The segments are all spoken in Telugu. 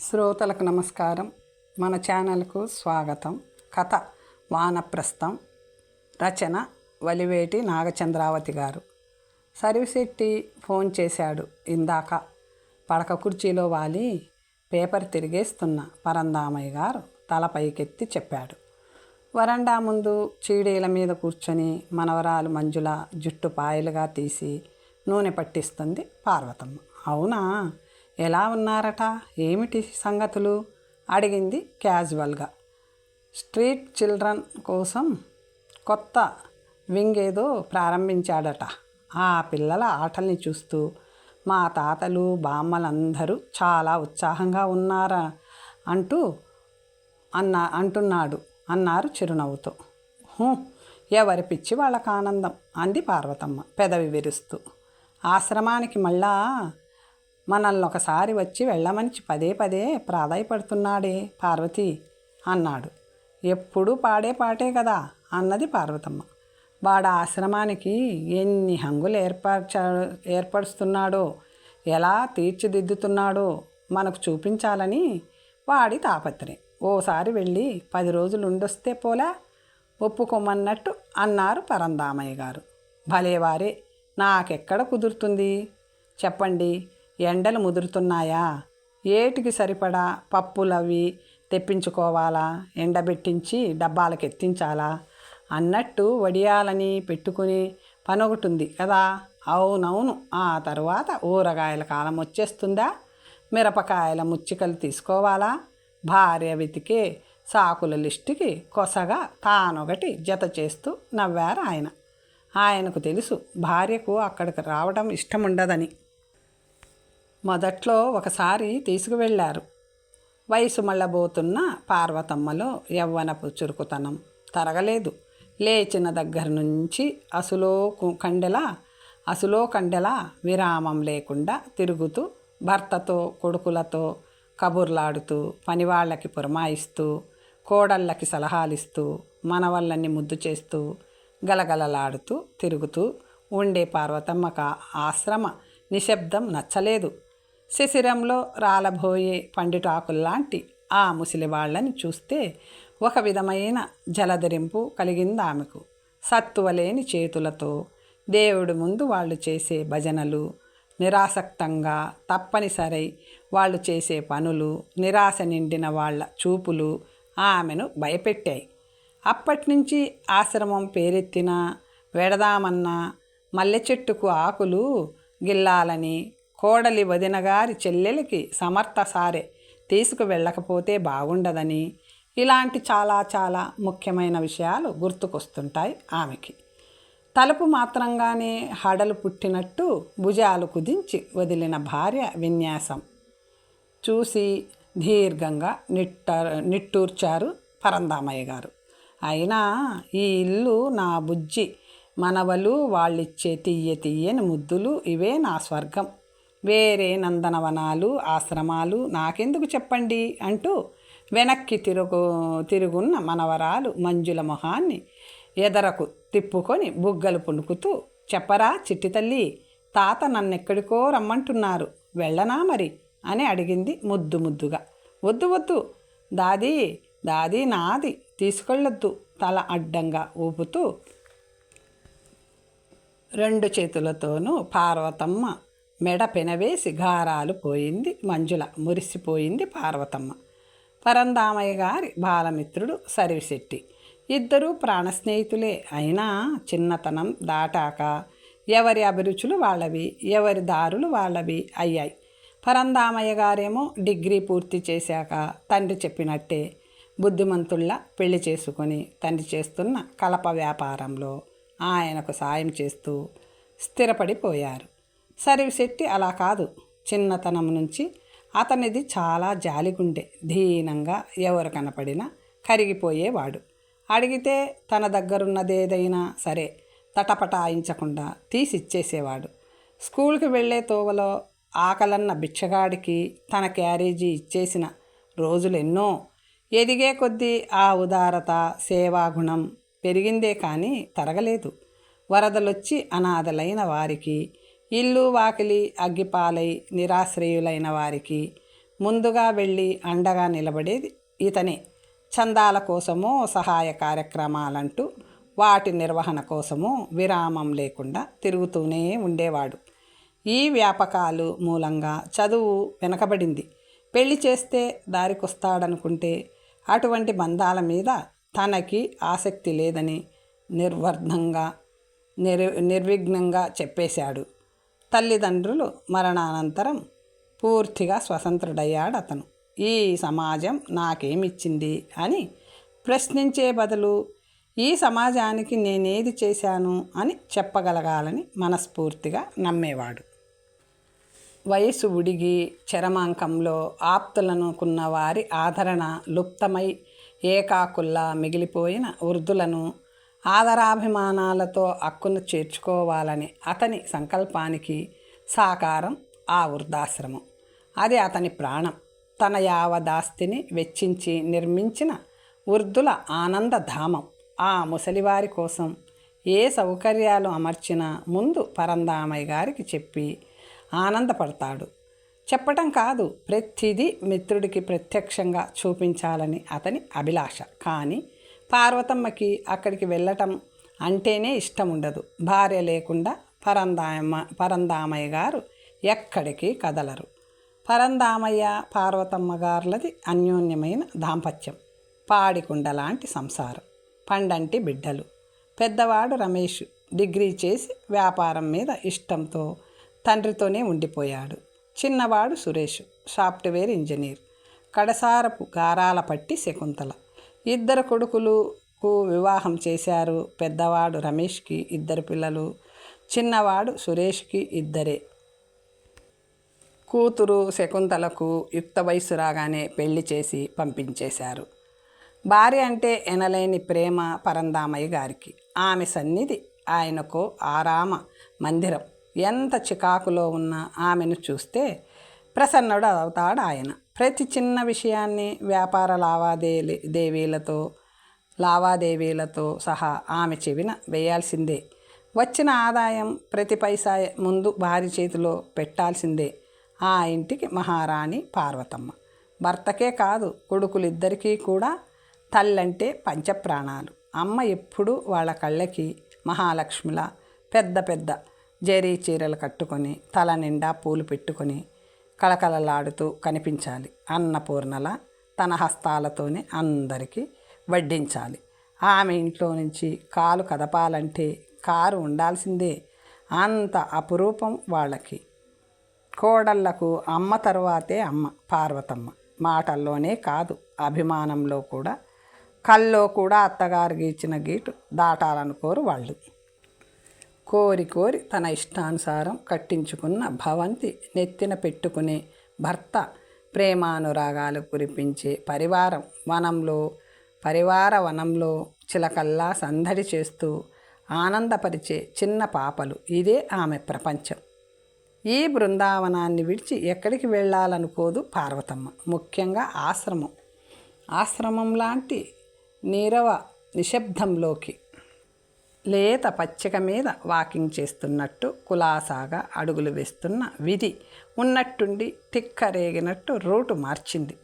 శ్రోతలకు నమస్కారం. మన ఛానల్కు స్వాగతం. కథ వానప్రస్థం. రచన వలివేటి నాగచంద్రావతి గారు. సర్విశెట్టి ఫోన్ చేశాడు ఇందాక. పడక కుర్చీలో వాలి పేపర్ తిరిగేస్తున్న పరందామయ్య గారు తల పైకెత్తి చెప్పాడు. వరండా ముందు చీడీల మీద కూర్చొని మనవరాలు మంజుల జుట్టు పాయలుగా తీసి నూనె పట్టిస్తుంది పార్వతమ్మ. అవునా? ఎలా ఉన్నారట? ఏమిటి సంగతులు? అడిగింది క్యాజువల్గా. స్ట్రీట్ చిల్డ్రన్ కోసం కొత్త వింగ్ ఏదో ప్రారంభించాడట. ఆ పిల్లల ఆటల్ని చూస్తూ మా తాతలు బామ్మలందరూ చాలా ఉత్సాహంగా ఉన్నారా? అంటూ అన్న అంటున్నాడు అన్నారు చిరునవ్వుతో. ఎవరి పిచ్చి వాళ్ళకు ఆనందం? అంది పార్వతమ్మ పెదవి విరుస్తూ. ఆశ్రమానికి మళ్ళా మనల్ని ఒకసారి వచ్చి వెళ్ళమని పదే పదే ప్రాధాయపడుతున్నాడే పార్వతి అన్నాడు. ఎప్పుడూ పాడే పాటే కదా అన్నది పార్వతమ్మ. వాడు ఆశ్రమానికి ఎన్ని హంగులు ఏర్పరచ ఏర్పరుస్తున్నాడో ఎలా తీర్చిదిద్దుతున్నాడో మనకు చూపించాలని వాడి తాపత్రయం. ఓసారి వెళ్ళి పది రోజులు ఉండొస్తే పోలా ఒప్పుకోమన్నట్టు అన్నారు పరందామయ్య గారు. భలేవారే నాకెక్కడ కుదురుతుంది? చెప్పండి. ఎండలు ముదురుతున్నాయా? ఏటికి సరిపడా పప్పులవి తెప్పించుకోవాలా? ఎండబెట్టించి డబ్బాలకు ఎత్తించాలా అన్నట్టు వడియాలని పెట్టుకుని పనొకటుంది కదా? అవునవును. ఆ తరువాత ఊరగాయల కాలం వచ్చేస్తుందా? మిరపకాయల ముచ్చికలు తీసుకోవాలా? భార్య వెతికే సాకుల లిస్టుకి కొసగా తానొకటి జత చేస్తూ నవ్వారు ఆయన ఆయనకు తెలుసు భార్యకు అక్కడికి రావడం ఇష్టం ఉండదని మొదట్లో ఒకసారి తీసుకువెళ్ళారు. వయసు మళ్ళబోతున్న పార్వతమ్మలో యవ్వనపు చురుకుతనం తరగలేదు. లేచిన దగ్గర నుంచి అసులో కు- కండెలా అసులో కండెలా విరామం లేకుండా తిరుగుతూ భర్తతో కొడుకులతో కబుర్లాడుతూ పనివాళ్ళకి పురమాయిస్తూ కోడళ్ళకి సలహాలిస్తూ మనవళ్ళని ముద్దు చేస్తూ గలగలలాడుతూ తిరుగుతూ ఉండే పార్వతమ్మక ఆశ్రమ నిశ్శబ్దం నచ్చలేదు. శిశిరంలో రాలబోయే పండిటాకుల్లాంటి ఆ ముసలి వాళ్ళని చూస్తే ఒక విధమైన జలధరింపు కలిగింది ఆమెకు సత్తువలేని చేతులతో దేవుడి ముందు వాళ్ళు చేసే భజనలు నిరాసక్తంగా తప్పనిసరై వాళ్ళు చేసే పనులు నిరాశ నిండిన వాళ్ళ చూపులు ఆమెను భయపెట్టాయి. అప్పటినుంచి ఆశ్రమం పేరెత్తినా వెడదామన్నా మల్లె చెట్టుకు ఆకులు గిల్లాలని కోడలి వదినగారి చెల్లెలికి సమర్థ సారే. తీసుకువెళ్ళకపోతే బాగుండదని. ఇలాంటి చాలా చాలా ముఖ్యమైన విషయాలు గుర్తుకొస్తుంటాయి ఆమెకి. తలుపు మాత్రంగానే హడలు పుట్టినట్టు భుజాలు కుదించి వదిలిన భార్య విన్యాసం. చూసి దీర్ఘంగా నిట్ట నిట్టూర్చారు పరందామయ్య గారు. అయినా ఈ ఇల్లు నా బుజ్జి మనవలు వాళ్ళిచ్చే తీయ తీయని ముద్దులు ఇవే నా స్వర్గం. వేరే నందనవనాలు ఆశ్రమాలు నాకెందుకు చెప్పండి? అంటూ వెనక్కి తిరుగు తిరుగున్న మనవరాలు మంజుల మొహాన్ని ఎదరకు తిప్పుకొని బుగ్గలు పుణుకుతూ చెప్పరా చిట్టి తల్లి తాత నన్నెక్కడికో రమ్మంటున్నారు. వెళ్ళనా మరి? అని అడిగింది ముద్దు ముద్దుగా. వద్దు వద్దు. దాది దాది నాది. తీసుకెళ్ళొద్దు. తల అడ్డంగా ఊపుతూ రెండు చేతులతోనూ పార్వతమ్మ మెడ పెనవేసి గారాలు పోయింది మంజుల మురిసిపోయింది పార్వతమ్మ. పరందామయ్య గారి బాలమిత్రుడు సరివిశెట్టి ఇద్దరూ ప్రాణ స్నేహితులే అయినా చిన్నతనం దాటాక ఎవరి అభిరుచులు వాళ్ళవి ఎవరి దారులు వాళ్ళవి అయ్యాయి. పరందామయ్య గారేమో డిగ్రీ పూర్తి చేశాక తండ్రి చెప్పినట్టే బుద్ధిమంతుల్లా పెళ్ళి చేసుకొని తండ్రి చేస్తున్న కలప వ్యాపారంలో ఆయనకు సాయం చేస్తూ స్థిరపడిపోయారు. సరివిశెట్టి అలా కాదు. చిన్నతనం నుంచి అతనిది చాలా జాలిగుండె. దీనంగా ఎవరు కనపడినా కరిగిపోయేవాడు. అడిగితే తన దగ్గరున్నదేదైనా సరే తటపటాయించకుండా తీసిచ్చేసేవాడు. స్కూల్కి వెళ్ళే తోవలో ఆకలన్న బిచ్చగాడికి తన క్యారేజీ ఇచ్చేసిన రోజులెన్నో. ఎదిగే కొద్దీ ఆ ఉదారత సేవాగుణం పెరిగిందే కానీ తరగలేదు. వరదలొచ్చి అనాథలైన వారికి ఇల్లు వాకిలి అగ్గిపాలై నిరాశ్రయులైన వారికి ముందుగా వెళ్ళి అండగా నిలబడేది ఇతనే. చందాల కోసమో సహాయ కార్యక్రమాలంటూ వాటి నిర్వహణ కోసము విరామం లేకుండా తిరుగుతూనే ఉండేవాడు. ఈ వ్యాపకాలు మూలంగా చదువు వెనకబడింది. పెళ్ళి చేస్తే దారికొస్తాడనుకుంటే అటువంటి బంధాల మీద తనకి ఆసక్తి లేదని నిర్వర్ధంగా నిర్ నిర్విఘ్నంగా చెప్పేశాడు. తల్లిదండ్రులు మరణానంతరం పూర్తిగా స్వతంత్రుడయ్యాడు అతను ఈ సమాజం నాకేమిచ్చింది అని ప్రశ్నించే బదులు ఈ సమాజానికి నేనేది చేశాను అని చెప్పగలగాలని మనస్ఫూర్తిగా నమ్మేవాడు. వయసు ఉడిగి చరమాంకంలో ఆప్తులనుకున్న వారి ఆదరణ లుప్తమై ఏకాకుల్లా మిగిలిపోయిన వృద్ధులను ఆదరాభిమానాలతో అక్కును చేర్చుకోవాలని అతని సంకల్పానికి సాకారం ఆ వృద్ధాశ్రమం. అది అతని ప్రాణం. తన యావదాస్తిని వెచ్చించి నిర్మించిన వృద్ధుల ఆనందధామం ఆ ముసలివారి కోసం ఏ సౌకర్యాలు అమర్చినా ముందు పరందామయ్య గారికి చెప్పి ఆనందపడతాడు. చెప్పటం కాదు ప్రతిదీ మిత్రుడికి ప్రత్యక్షంగా చూపించాలని అతని అభిలాష. కానీ పార్వతమ్మకి అక్కడికి వెళ్ళటం అంటేనే ఇష్టం ఉండదు భార్య లేకుండా పరందామ పరందామయ్య గారు ఎక్కడికి కదలరు. పరందామయ్య పార్వతమ్మ గారులది అన్యోన్యమైన దాంపత్యం. పాడికుండ లాంటి సంసారం. పండంటి బిడ్డలు. పెద్దవాడు రమేష్ డిగ్రీ చేసి వ్యాపారం మీద ఇష్టంతో తండ్రితోనే ఉండిపోయాడు. చిన్నవాడు సురేష్ సాఫ్ట్వేర్ ఇంజనీర్. కడసారపు గారాల పట్టి శకుంతల. ఇద్దరు కొడుకులకు వివాహం చేశారు. పెద్దవాడు రమేష్కి ఇద్దరు పిల్లలు చిన్నవాడు సురేష్కి ఇద్దరే. కూతురు శకుంతలకు యుక్త వయసు రాగానే పెళ్ళి చేసి పంపించేశారు. భార్య అంటే ఎనలేని ప్రేమ పరందామయ్య గారికి. ఆమె సన్నిధి ఆయనకు ఆరామ మందిరం. ఎంత చికాకులో ఉన్న ఆమెను చూస్తే ప్రసన్నుడు అవుతాడు ఆయన ప్రతి చిన్న విషయాన్ని వ్యాపార లావాదేవీ దేవీలతో లావాదేవీలతో సహా ఆమె చెవిన వేయాల్సిందే. వచ్చిన ఆదాయం ప్రతి పైసా ముందు భార్య చేతిలో పెట్టాల్సిందే. ఆ ఇంటికి మహారాణి పార్వతమ్మ. భర్తకే కాదు కొడుకులిద్దరికీ కూడా తల్లంటే పంచప్రాణాలు. అమ్మ ఎప్పుడూ వాళ్ళ కళ్ళకి మహాలక్ష్మిలా పెద్ద పెద్ద జరీ చీరలు కట్టుకొని తల నిండా పూలు పెట్టుకొని కళకళలాడుతూ కనిపించాలి. అన్నపూర్ణల తన హస్తాలతోనే అందరికీ వడ్డించాలి. ఆమె ఇంట్లో నుంచి కాలు కదపాలంటే కారు ఉండాల్సిందే. అంత అపురూపం వాళ్ళకి. కోడళ్ళకు అమ్మ తరువాతే అమ్మ పార్వతమ్మ. మాటల్లోనే కాదు అభిమానంలో కూడా. కల్లో కూడా అత్తగారు గీచిన గీటు దాటాలనుకోరు వాళ్ళు. కోరి కోరి తన ఇష్టానుసారం కట్టించుకున్న భవంతి నెత్తిన పెట్టుకునే భర్త ప్రేమానురాగాలు కురిపించే పరివారం వనంలో పరివార వనంలో చిలకల్లా సందడి చేస్తూ ఆనందపరిచే చిన్న పాపలు ఇదే ఆమె ప్రపంచం. ఈ బృందావనాన్ని విడిచి ఎక్కడికి వెళ్ళాలనుకోదు పార్వతమ్మ. ముఖ్యంగా ఆశ్రమం. ఆశ్రమం లాంటి నీరవ నిశ్శబ్దంలోకి లేత పచ్చిక మీద వాకింగ్ చేస్తున్నట్టు కులాసాగా అడుగులు వేస్తున్న విధి ఉన్నట్టుండి తిక్కరేగినట్టు రూటు మార్చింది.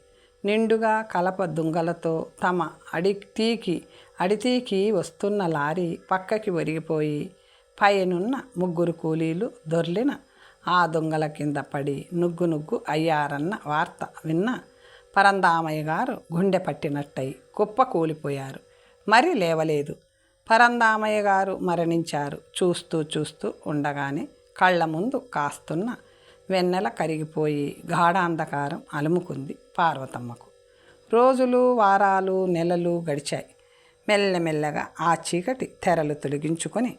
నిండుగా కలప దుంగలతో తమ అడితీకి అడితీకి వస్తున్న లారీ పక్కకి ఒరిగిపోయి పైనున్న ముగ్గురు కూలీలు దొర్లిన ఆ దొంగల కింద పడి నుగ్గు నుగ్గు అయ్యారన్న వార్త విన్న పరందామయ్య గారు గుండె పట్టినట్టయి కుప్ప కూలిపోయారు. మరి లేవలేదు. పరందామయ్య గారు మరణించారు. చూస్తూ చూస్తూ ఉండగానే కళ్ళ ముందు కాస్తున్న వెన్నెల కరిగిపోయి గాఢాంధకారం అలుముకుంది పార్వతమ్మకు. రోజులు వారాలు నెలలు గడిచాయి. మెల్లమెల్లగా ఆ చీకటి తెరలు తొలగించుకొని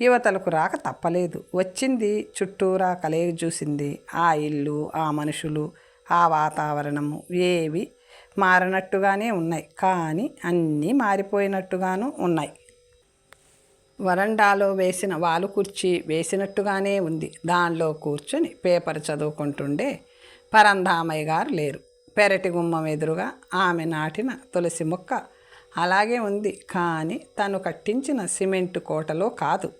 యువతలకు రాక తప్పలేదు. వచ్చింది చుట్టూరా కలయి చూసింది. ఆ ఇల్లు ఆ మనుషులు ఆ వాతావరణము ఏవి మారినట్టుగానే ఉన్నాయి. కానీ అన్నీ మారిపోయినట్టుగాను ఉన్నాయి. వరండాలో వేసిన వాలు కుర్చీ వేసినట్టుగానే ఉంది. దానిలో కూర్చొని పేపర్ చదువుకుంటుండే పరంధామయ్య గారు లేరు. పెరటి గుమ్మం ఎదురుగా ఆమె నాటిన తులసి మొక్క అలాగే ఉంది. కానీ తను కట్టించిన సిమెంట్ కోటలో కాదు.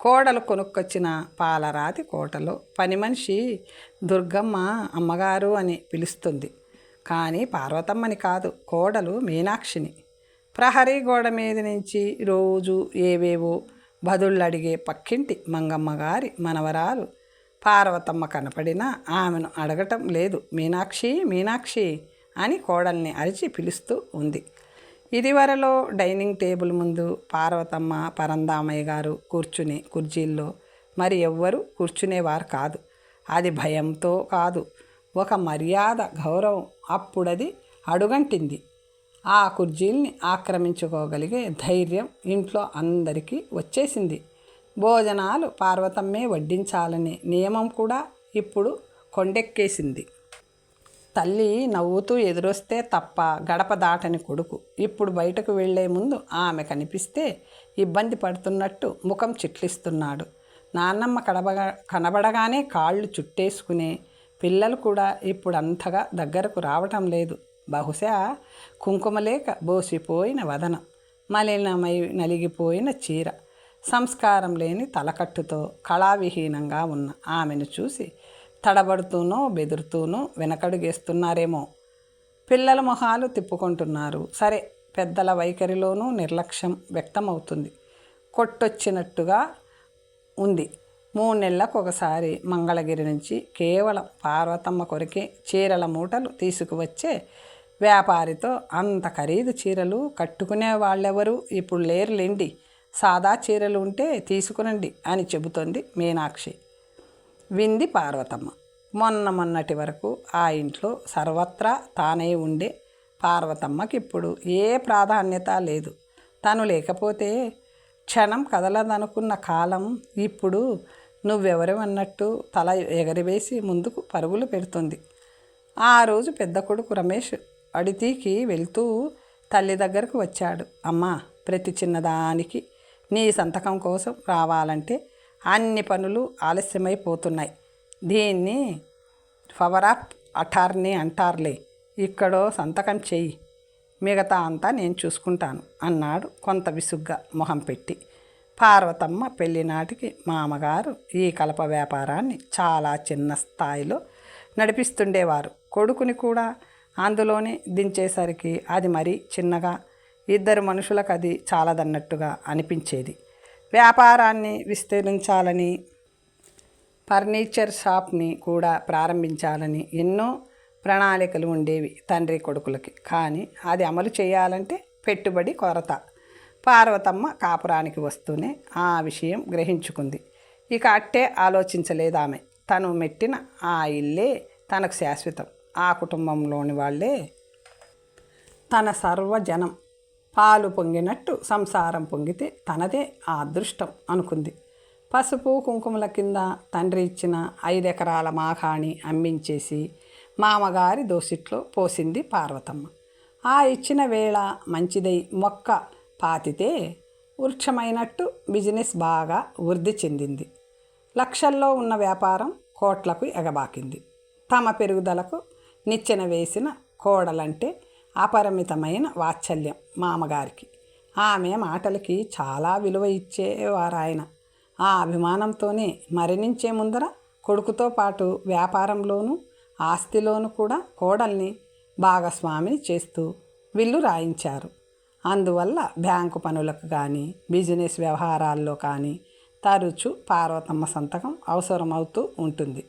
కోడలు కొనుక్కొచ్చిన పాలరాతి కోటలో పని మనిషి దుర్గమ్మ అమ్మగారు అని పిలుస్తుంది. కానీ పార్వతమ్మని కాదు కోడలు మీనాక్షిని. ప్రహరీ గోడ మీద నుంచి రోజు ఏవేవో బదుళ్ళు అడిగే పక్కింటి మంగమ్మ గారి మనవరాలు పార్వతమ్మ కనపడినా ఆమెను అడగటం లేదు. మీనాక్షి మీనాక్షి అని కోడల్ని అరిచి పిలుస్తూ ఉంది. ఇదివరలో డైనింగ్ టేబుల్ ముందు పార్వతమ్మ పరందామయ్య గారు కూర్చుని కుర్చీల్లో మరి ఎవ్వరు కూర్చునేవారు కాదు. అది భయంతో కాదు. ఒక మర్యాద గౌరవం అప్పుడది అడుగంటింది. ఆ కుర్జీల్ని ఆక్రమించుకోగలిగే ధైర్యం ఇంట్లో అందరికీ వచ్చేసింది. భోజనాలు పార్వతమ్మే వడ్డించాలనే నియమం కూడా ఇప్పుడు కొండెక్కేసింది. తల్లి నవ్వుతూ ఎదురొస్తే తప్ప గడప దాటని కొడుకు. ఇప్పుడు బయటకు వెళ్ళే ముందు ఆమె కనిపిస్తే ఇబ్బంది పడుతున్నట్టు ముఖం చిట్లిస్తున్నాడు. నాన్నమ్మ కడబగా కనబడగానే కాళ్ళు చుట్టేసుకునే పిల్లలు కూడా ఇప్పుడు అంతగా దగ్గరకు రావటం లేదు. బహుశా కుంకుమలేక బోసిపోయిన వదనం మలినమై నలిగిపోయిన చీర సంస్కారం లేని తలకట్టుతో కళావిహీనంగా ఉన్న ఆమెను చూసి తడబడుతూనో బెదురుతూనో వెనకడుగేస్తున్నారేమో. పిల్లల మొహాలు తిప్పుకుంటున్నారు. సరే పెద్దల వైఖరిలోనూ నిర్లక్ష్యం వ్యక్తమవుతుంది. కొట్టొచ్చినట్టుగా ఉంది. మూడు నెలలకు ఒకసారి మంగళగిరి నుంచి కేవలం పార్వతమ్మ కొరికే చీరల మూటలు తీసుకువచ్చే వ్యాపారితో అంత ఖరీదు చీరలు కట్టుకునే వాళ్ళెవరు? ఇప్పుడు లేరులేండి. సాదా చీరలు ఉంటే తీసుకునండి అని చెబుతోంది మీనాక్షి. వింది పార్వతమ్మ. మొన్న మొన్నటి వరకు ఆ ఇంట్లో సర్వత్రా తానే ఉండే పార్వతమ్మకి ఇప్పుడు ఏ ప్రాధాన్యత లేదు. తను లేకపోతే క్షణం కదలదనుకున్న కాలం ఇప్పుడు నువ్వెవరివన్నట్టు తల ఎగరివేసి ముందుకు పరుగులు పెడుతుంది. ఆ రోజు పెద్ద కొడుకు రమేష్ అడితీకి వెళ్తూ తల్లి దగ్గరకు వచ్చాడు. అమ్మా ప్రతి చిన్నదానికి నీ సంతకం కోసం రావాలంటే అన్ని పనులు ఆలస్యమైపోతున్నాయి దీన్ని పవర్ ఆఫ్ అటార్నీ అంటారులే. ఇక్కడో సంతకం చెయ్యి. మిగతా అంతా నేను చూసుకుంటాను అన్నాడు కొంత విసుగ్గా మొహం పెట్టి. పార్వతమ్మ పెళ్ళినాటికి మామగారు ఈ కలప వ్యాపారాన్ని చాలా చిన్న స్థాయిలో నడిపిస్తుండేవారు. కొడుకుని కూడా అందులోనే దించేసరికి అది మరీ చిన్నగా ఇద్దరు మనుషులకు అది చాలదన్నట్టుగా అనిపించేది. వ్యాపారాన్ని విస్తరించాలని ఫర్నిచర్ షాప్ని కూడా ప్రారంభించాలని ఎన్నో ప్రణాళికలు ఉండేవి తండ్రి కొడుకులకి. కానీ అది అమలు చేయాలంటే పెట్టుబడి కొరత. పార్వతమ్మ కాపురానికి వస్తూనే ఆ విషయం గ్రహించుకుంది. ఇక అట్టే ఆలోచించలేదు ఆమె. తను మెట్టిన ఆ ఇల్లే తనకు శాశ్వతం. ఆ కుటుంబంలోని వాళ్ళే తన సర్వజనం. పాలు పొంగినట్టు సంసారం పొంగితే తనదే ఆ అదృష్టం అనుకుంది. పసుపు కుంకుమల కింద తండ్రి ఇచ్చిన ఐదెకరాల మాఘాణి అమ్మించేసి మామగారి దోసిట్లో పోసింది పార్వతమ్మ. ఆ ఇచ్చిన వేళ మంచిదై మొక్క పాతితే వృక్షమైనట్టు బిజినెస్ బాగా వృద్ధి చెందింది. లక్షల్లో ఉన్న వ్యాపారం కోట్లకు ఎగబాకింది. తమ పెరుగుదలకు నిచ్చెన వేసిన కోడలంటే అపరిమితమైన వాత్సల్యం మామగారికి. ఆమె మాటలకి చాలా విలువ ఇచ్చేవారాయన. ఆ అభిమానంతోనే మరణించే ముందర కొడుకుతో పాటు వ్యాపారంలోనూ ఆస్తిలోనూ కూడా కోడల్ని భాగస్వామిని చేస్తూ విల్లు రాయించారు. అందువల్ల బ్యాంకు పనులకు కానీ బిజినెస్ వ్యవహారాల్లో కానీ తరచూ పార్వతమ్మ సంతకం అవసరమవుతూ ఉంటుంది.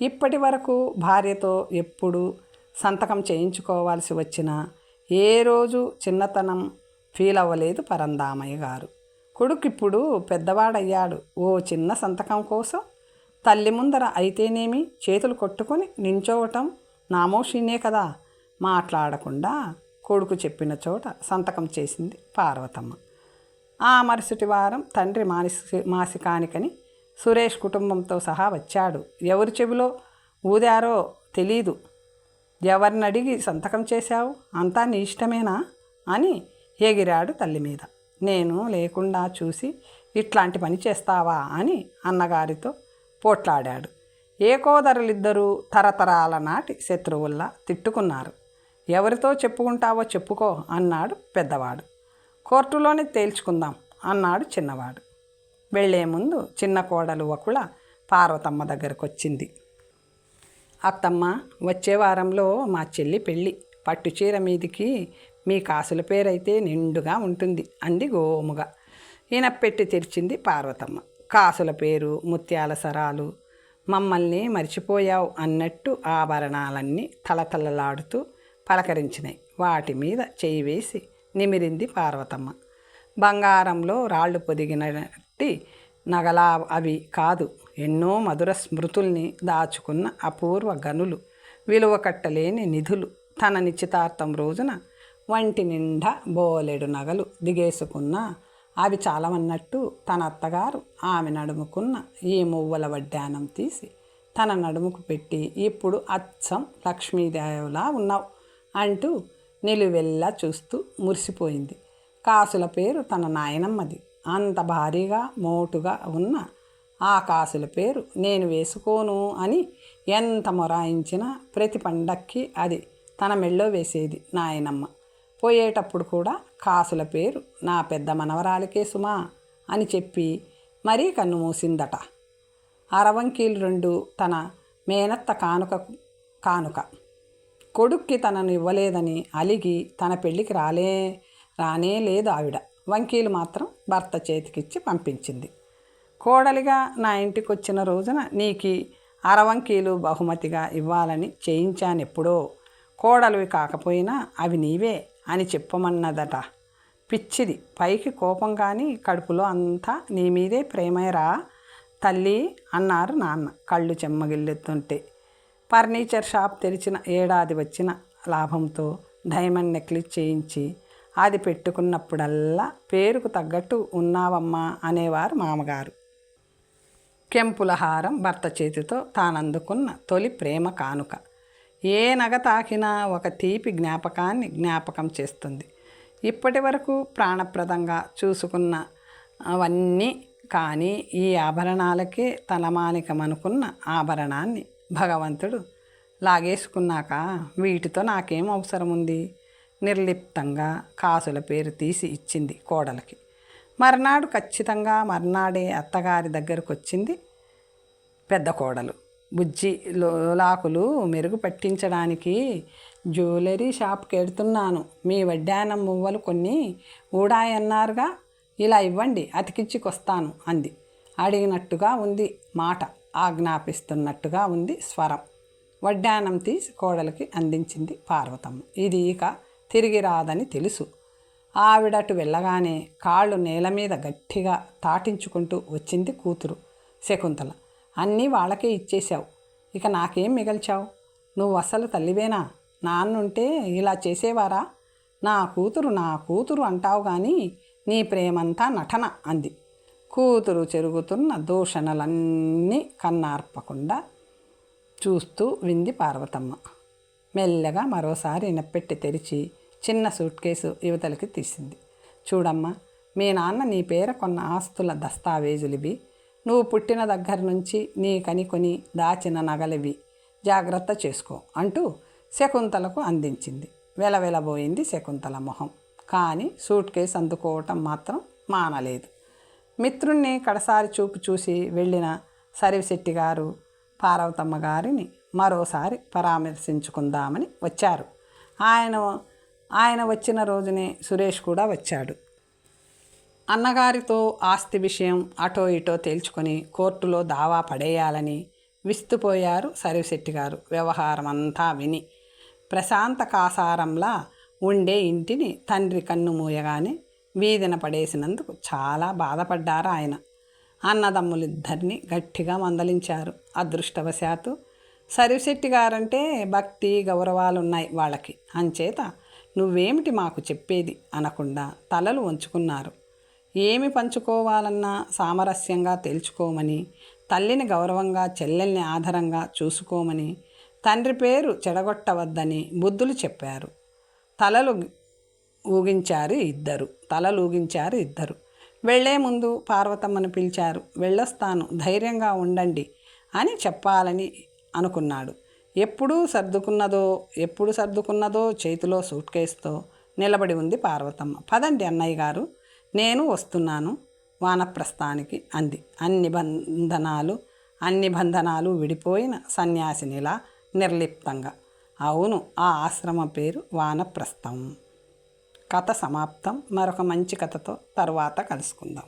ఇప్పటి వరకు భార్యతో ఎప్పుడు సంతకం చేయించుకోవాల్సి వచ్చినా ఏ రోజు చిన్నతనం ఫీల్ అవ్వలేదు పరందామయ్య గారు. కొడుకిప్పుడు పెద్దవాడయ్యాడు. ఓ చిన్న సంతకం కోసం తల్లి ముందర అయితేనేమి చేతులు కొట్టుకొని నించోవటం నామోషినే కదా? మాట్లాడకుండా కొడుకు చెప్పిన చోట సంతకం చేసింది పార్వతమ్మ. ఆ మరుసటి వారం తండ్రి మానసి మాసికానికని సురేష్ కుటుంబంతో సహా వచ్చాడు. ఎవరి చెవిలో ఊదారో తెలీదు. ఎవరిని అడిగి సంతకం చేశావు? అంతా నీ ఇష్టమేనా? అని ఎగిరాడు తల్లి మీద. నేను లేకుండా చూసి ఇట్లాంటి పని చేస్తావా? అని అన్నగారితో పోట్లాడాడు. ఏకోదరులిద్దరూ తరతరాల నాటి శత్రువుల్లా తిట్టుకున్నారు. ఎవరితో చెప్పుకుంటావో చెప్పుకో అన్నాడు పెద్దవాడు. కోర్టులోనే తేల్చుకుందాం అన్నాడు చిన్నవాడు. వెళ్ళే ముందు చిన్న కోడలు ఒకళ పార్వతమ్మ దగ్గరకు వచ్చింది అత్తమ్మ వచ్చే వారంలో మా చెల్లి పెళ్ళి. పట్టు చీర మీదికి మీ కాసుల పేరైతే నిండుగా ఉంటుంది అంది గోముగా. ఈయన పెట్టి తెరిచింది పార్వతమ్మ. కాసుల పేరు ముత్యాల సరాలు మమ్మల్ని మర్చిపోయావు అన్నట్టు ఆభరణాలన్నీ తలతలలాడుతూ పలకరించినాయి వాటి మీద చేయి వేసి నిమిరింది పార్వతమ్మ. బంగారంలో రాళ్ళు పొదిగిన పొదిగినట్టి నగలా అవి కాదు ఎన్నో మధుర స్మృతుల్ని దాచుకున్న అపూర్వ గనులు విలువ కట్టలేని నిధులు తన నిశ్చితార్థం రోజున వంటి నిండా బోలెడు నగలు దిగేసుకున్న అవి చాలవన్నట్టు తన అత్తగారు ఆమె నడుముకున్న ఈ మువ్వల వడ్డానం తీసి తన నడుముకు పెట్టి ఇప్పుడు అచ్చం లక్ష్మీదేవిలా ఉన్నావు అంటూ నిలువెల్లా చూస్తూ మురిసిపోయింది. కాసుల పేరు తన నాయనమ్మది. అంత భారీగా మోటుగా ఉన్న ఆ కాసుల పేరు నేను వేసుకోను అని ఎంత మొరాయించినా ప్రతి పండక్కి అది తన మెళ్ళో వేసేది నాయనమ్మ. పోయేటప్పుడు కూడా కాసుల పేరు నా పెద్ద మనవరాలకే సుమా అని చెప్పి మరీ కన్ను మూసిందట. అరవంకీలు రెండు తన మేనత్త కానుక కానుక. కొడుక్కి తనను ఇవ్వలేదని అలిగి తన పెళ్ళికి రాలే రానే లేదు ఆవిడ. వంకీలు మాత్రం భర్త చేతికిచ్చి పంపించింది. కోడలిగా నా ఇంటికి వచ్చిన రోజున నీకు అరవంకీలు బహుమతిగా ఇవ్వాలని చేయించానెప్పుడో. కోడలివి కాకపోయినా అవి నీవే అని చెప్పమన్నదట. పిచ్చిది పైకి కోపం కానీ కడుపులో అంతా నీ మీదే ప్రేమేరా తల్లి అన్నారు నాన్న కళ్ళు చెమ్మగిల్లుతుంటే ఫర్నిచర్ షాప్ తెరిచిన ఏడాది వచ్చిన లాభంతో డైమండ్ నెక్లెస్ చేయించి అది పెట్టుకున్నప్పుడల్లా పేరుకు తగ్గట్టు ఉన్నావమ్మా అనేవారు మామగారు. కెంపుల హారం భర్త చేతితో తానందుకున్న తొలి ప్రేమ కానుక. ఏ నగ తాకినా ఒక తీపి జ్ఞాపకాన్ని జ్ఞాపకం చేస్తుంది. ఇప్పటి వరకు ప్రాణప్రదంగా చూసుకున్న అవన్నీ కానీ ఈ ఆభరణాలకే తలమానికమనుకున్న ఆభరణాన్ని భగవంతుడు లాగేసుకున్నాక వీటితో నాకేం అవసరం ఉంది నిర్లిప్తంగా కాసుల పేరు తీసి ఇచ్చింది కోడలికి. మర్నాడు ఖచ్చితంగా మర్నాడే అత్తగారి దగ్గరకు వచ్చింది పెద్ద కోడలు. బుజ్జి లోలాకులు మెరుగు పట్టించడానికి జ్యువెలరీ షాప్కి వెళ్తున్నాను మీ వడ్డానం మువ్వలు కొన్ని ఊడాయన్నారుగా ఇలా ఇవ్వండి అతికించుకొస్తాను అంది. అడిగినట్టుగా ఉంది మాట ఆజ్ఞాపిస్తున్నట్టుగా ఉంది స్వరం. వడ్డానం తీసి కోడలికి అందించింది పార్వతమ్మ. ఇది ఇక తిరిగి రాదని తెలుసు. ఆవిడటు వెళ్ళగానే కాళ్ళు నేల మీద గట్టిగా తాటించుకుంటూ వచ్చింది కూతురు శకుంతల. అన్నీ వాళ్ళకే ఇచ్చేశావు. ఇక నాకేం మిగల్చావు? నువ్వు అసలు తల్లివేనా? నాన్నుంటే ఇలా చేసేవారా? నా కూతురు నా కూతురు అంటావు కానీ నీ ప్రేమంతా నటన అంది. కూతురు చెరుగుతున్న దూషణలన్నీ కన్నార్పకుండా చూస్తూ వింది పార్వతమ్మ. మెల్లగా మరోసారి ఇనపెట్టి తెరిచి చిన్న సూట్ కేసు యువతలకి తీసింది. చూడమ్మా మీ నాన్న నీ పేర కొన్న ఆస్తుల దస్తావేజులివి. నువ్వు పుట్టిన దగ్గర నుంచి నీ కనికొని దాచిన నగలివి. జాగ్రత్త చేసుకో అంటూ శకుంతలకు అందించింది. వెలవెలబోయింది శకుంతల మొహం. కానీ సూట్ కేసు అందుకోవటం మాత్రం మానలేదు. మిత్రుణ్ణి కడసారి చూపు చూసి వెళ్ళిన సరివిశెట్టి గారు పార్వతమ్మ గారిని మరోసారి పరామర్శించుకుందామని వచ్చారు. ఆయన ఆయన వచ్చిన రోజునే సురేష్ కూడా వచ్చాడు. అన్నగారితో ఆస్తి విషయం అటో ఇటో తేల్చుకొని కోర్టులో దావా పడేయాలని విస్తుపోయారు సరిశెట్టి గారు. వ్యవహారం అంతా విని ప్రశాంత కాసారంలా ఉండే ఇంటిని తండ్రి కన్ను మూయగానే వీధిన పడేసినందుకు చాలా బాధపడ్డారు ఆయన. అన్నదమ్ములిద్దరిని గట్టిగా మందలించారు. అదృష్టవశాత్తు సరిశెట్టి గారంటే భక్తి గౌరవాలు ఉన్నాయి వాళ్ళకి. అంచేత నువ్వేమిటి మాకు చెప్పేది అనకుండా తలలు వంచుకున్నారు. ఏమి పంచుకోవాలన్నా సామరస్యంగా తెలుసుకోమని తల్లిని గౌరవంగా చెల్లెల్ని ఆధారంగా చూసుకోమని తండ్రి పేరు చెడగొట్టవద్దని బుద్ధులు చెప్పారు. తలలు ఊగించారు ఇద్దరు. తలలు ఊగించారు ఇద్దరు. వెళ్ళే ముందు పార్వతమ్మను పిలిచారు. వెళ్ళొస్తాను ధైర్యంగా ఉండండి అని చెప్పాలని అనుకున్నాడు. ఎప్పుడు సర్దుకున్నదో ఎప్పుడు సర్దుకున్నదో చేతిలో సూట్ కేసుతో నిలబడి ఉంది పార్వతమ్మ. పదండి అన్నయ్య గారు నేను వస్తున్నాను వానప్రస్థానికి అంది. అన్ని బంధనాలు అన్ని బంధనాలు విడిపోయిన సన్యాసినిలా నిర్లిప్తంగా. అవును ఆ ఆశ్రమం పేరు వానప్రస్థం. కథ సమాప్తం. మరొక మంచి కథతో తర్వాత కలుసుకుందాం.